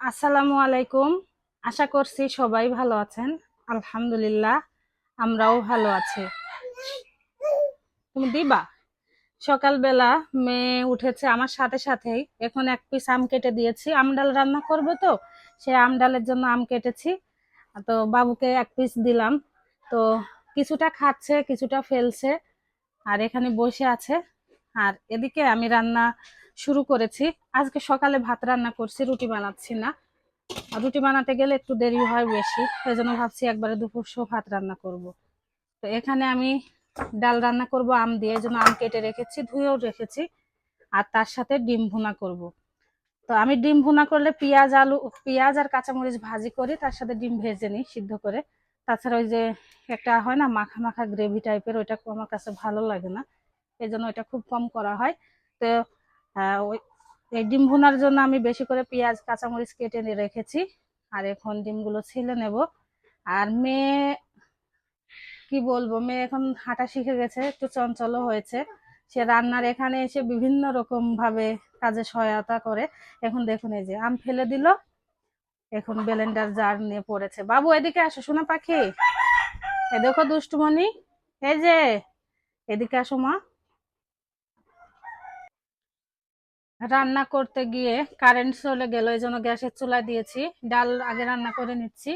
আসসালামু আলাইকুম। আশা করছি সবাই ভালো আছেন। আলহামদুলিল্লাহ, আমরাও ভালো আছি। তুমি দিবা? সকালবেলা মেয়ে উঠেছে আমার সাথে সাথেই। এখন এক পিস আম কেটে দিয়েছি। আম ডাল রান্না করব তো সে আম ডালের জন্য আম কেটেছি। তো বাবুকে এক পিস দিলাম। তো কিছুটা খাচ্ছে, কিছুটা ফেলছে, আর এখানে বসে আছে। আর এদিকে আমি রান্না শুরু করেছি। আজকে সকালে ভাত রান্না করছি, রুটি বানাচ্ছি না। রুটি বানাতে গেলে একটু দেরি হয় বেশি সেই জন্য ভাবছি একবারে দুপুর শো ভাত রান্না করব। তো এখানে আমি ডাল রান্না করব, আম দিয়ে এই জন্য আম কেটে রেখেছি, ধুয়েও রেখেছি, আর তার সাথে ডিম ভুনা করব। তো আমি ডিম ভুনা করলে পেঁয়াজ, আলু, পেঁয়াজ আর কাঁচামরিচ ভাজি করি, তার সাথে ডিম ভেজে নিই সিদ্ধ করে। তাছাড়া ওই যে একটা হয় না, মাখা মাখা গ্রেভি টাইপের ওইটা আমার কাছে ভালো লাগে না এই জন্য ওইটা খুব কম করা হয়। তো ওই, এই ডিম ভুনার জন্য আমি বেশি করে পেঁয়াজ, কাঁচামরিচ কেটে রেখেছি। আর এখন ডিমগুলো ছিলে নেব। আর মেয়ে, কি বলব, মেয়ে এখন হাঁটা শিখে গেছে, একটু চঞ্চলও হয়েছে। সে রান্নার এখানে এসে বিভিন্ন রকম ভাবে কাজে সহায়তা করে। এখন দেখুন এই যে, আম ফেলে দিল। এখন ব্লেন্ডার জার নিয়ে পড়েছে। বাবু, এদিকে আসো শোনা পাখি। এ দেখো দুষ্টুমণি। এই যে, এদিকে আসো মা। রান্না করতে গিয়ে কারেন্ট চলে গেল, এই জন্য গ্যাসের চুলা দিয়েছি। ডাল আগে রান্না করে নিচ্ছি,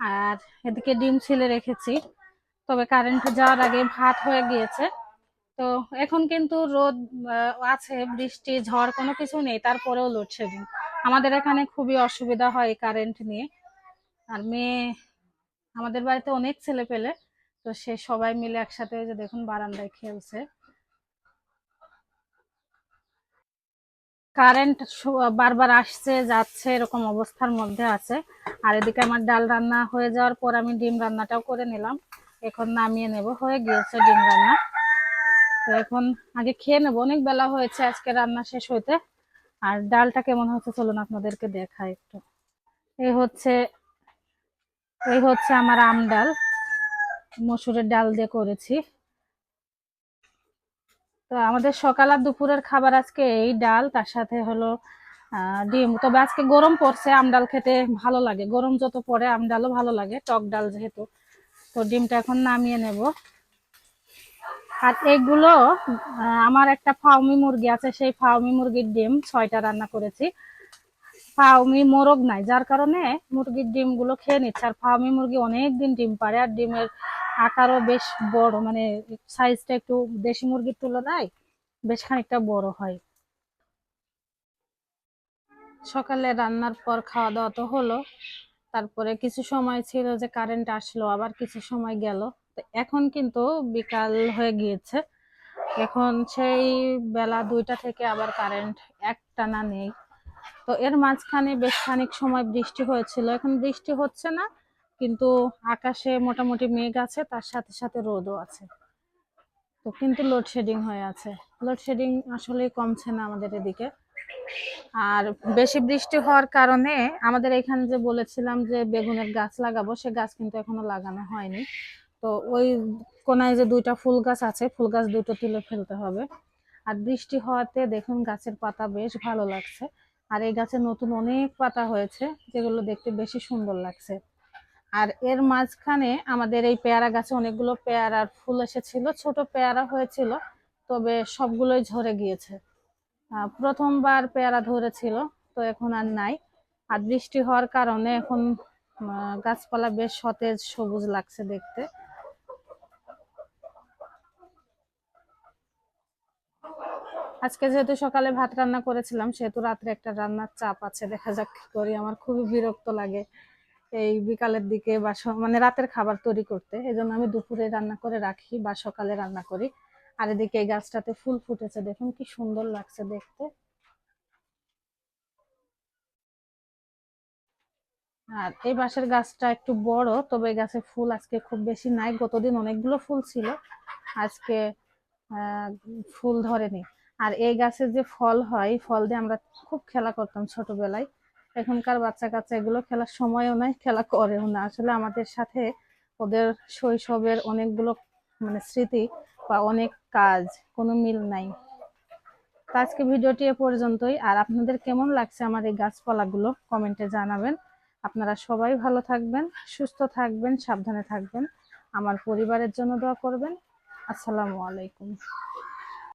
আর এদিকে ডিম ছিলে রেখেছি। তবে কারেন্ট যাওয়ার আগে ভাত হয়ে গিয়েছে। তো এখন কিন্তু রোদ আছে, বৃষ্টি, ঝড় কোনো কিছু নেই, তারপরেও লোডশেডিং আমাদের এখানে খুবই অসুবিধা হয় কারেন্ট নিয়ে। আর মেয়ে, আমাদের বাড়িতে অনেক ছেলে পেলে তো সে সবাই মিলে একসাথে দেখুন বারান্দায় খেলছে। কারেন্ট বারবার আসছে, যাচ্ছে, এরকম অবস্থার মধ্যে আছে। আর এদিকে আমার ডাল রান্না হয়ে যাওয়ার পর আমি ডিম রান্নাটাও করে নিলাম। এখন নামিয়ে নেব, হয়ে গিয়েছে ডিম রান্না। তো এখন আগে খেয়ে নেব। অনেক বেলা হয়েছে, আজকে রান্না শেষ হইতে। আর ডালটা কেমন হচ্ছে চলুন আপনাদেরকে দেখাই একটু। এই হচ্ছে এই হচ্ছে আমার আম ডাল। মসুরের ডাল দিয়ে করেছি। তো আমাদের সকাল আর দুপুরের খাবার আজকে এই ডাল, তার সাথে হলো ডিম। তবে আজকে গরম পড়ছে, আম ডাল খেতে ভালো লাগে। গরম যত পড়ে, আম ডালও ভালো লাগে, টক ডাল যেহেতু। তো ডিমটা এখন নামিয়ে নেব। আর এগুলো আমার একটা ফাউমি মুরগি আছে, সেই ফাউমি মুরগির ডিম ছয়টা রান্না করেছি। ফাউমি মোরগ নাই, যার কারণে মুরগির ডিমগুলো খেয়ে নিচ্ছে। আর ফাউমি মুরগি অনেক দিন ডিম পারে আর ডিমের আকারও বেশ বড় মানে সাইজটা একটু দেশি মুরগির তুলনায় বেশ খানিকটা বড় হয়। সকালে রান্নার পর খাওয়া দাওয়া তো হলো, তারপরে কিছু সময় ছিল যে কারেন্ট আসলো, আবার কিছু সময় গেল। এখন কিন্তু বিকাল হয়ে গিয়েছে। এখন সেই বেলা দুইটা থেকে আবার কারেন্ট একটানা নেই। তো এর মাঝখানে বেশ খানিক সময় বৃষ্টি হয়েছিল। এখন বৃষ্টি হচ্ছে না, কিন্তু আকাশে মোটামুটি মেঘ আছে, তার সাথে সাথে রোদও আছে। তো কিন্তু লোডশেডিং হয়ে আছে। লোডশেডিং আসলে কমছে না আমাদের এদিকে। আর বেশি বৃষ্টি হওয়ার কারণে আমাদের এখানে যে বলেছিলাম যে বেগুনের গাছ লাগাবো, সে গাছ কিন্তু এখনও লাগানো হয়নি। তো ওই কোনায় যে দুইটা ফুল গাছ আছে, ফুল গাছ দুটো তুলে ফেলতে হবে। আর বৃষ্টি হওয়াতে দেখুন গাছের পাতা বেশ ভালো লাগছে। আর এই গাছে নতুন অনেক পাতা হয়েছে, যেগুলো দেখতে বেশি সুন্দর লাগছে। আর এর মাঝখানে আমাদের এই পেয়ারা গাছে অনেকগুলো পেয়ারার ফুল এসেছিল, ছোট পেয়ারা হয়েছিল, তবে সবগুলোই ঝরে গিয়েছে। প্রথমবার পেয়ারা ধরেছিল, তো এখন আর নাই। আর বৃষ্টি হওয়ার কারণে এখন গাছপালা বেশ সতেজ, সবুজ লাগছে দেখতে। আজকে যেহেতু সকালে ভাত রান্না করেছিলাম, সেহেতু রাত্রে একটা রান্নার চাপ আছে। দেখা যাক কি করি। আমার খুবই বিরক্ত লাগে এই বিকালের দিকে বা মানে রাতের খাবার তৈরি করতে। এই জন্য আমি দুপুরে রান্না করে রাখি বা সকালে রান্না করি। আর এদিকে এই গাছটাতে ফুল ফুটেছে। দেখুন কি সুন্দর লাগছে দেখতে। আর এই বাঁশের গাছটা একটু বড়, তবে এই গাছে ফুল আজকে খুব বেশি নাই। গতদিন অনেকগুলো ফুল ছিল। আজকে ফুল ধরেনি। আর এই গাছের যে ফল হয় ফল দিয়ে আমরা খুব খেলা করতাম ছোটবেলায়। এখনকার বাচ্চা কাচ্চা এগুলো খেলার সময়ও নাই, খেলা করেও না। আসলে আমাদের সাথে ওদের শৈশবের অনেকগুলো মানে স্মৃতি বা অনেক কাজ, কোনো মিল নাই। তো আজকে ভিডিওটি এ পর্যন্তই। আর আপনাদের কেমন লাগছে আমার এই গাছপালাগুলো কমেন্টে জানাবেন। আপনারা সবাই ভালো থাকবেন, সুস্থ থাকবেন, সাবধানে থাকবেন। আমার পরিবারের জন্য দোয়া করবেন। আসসালামু আলাইকুম।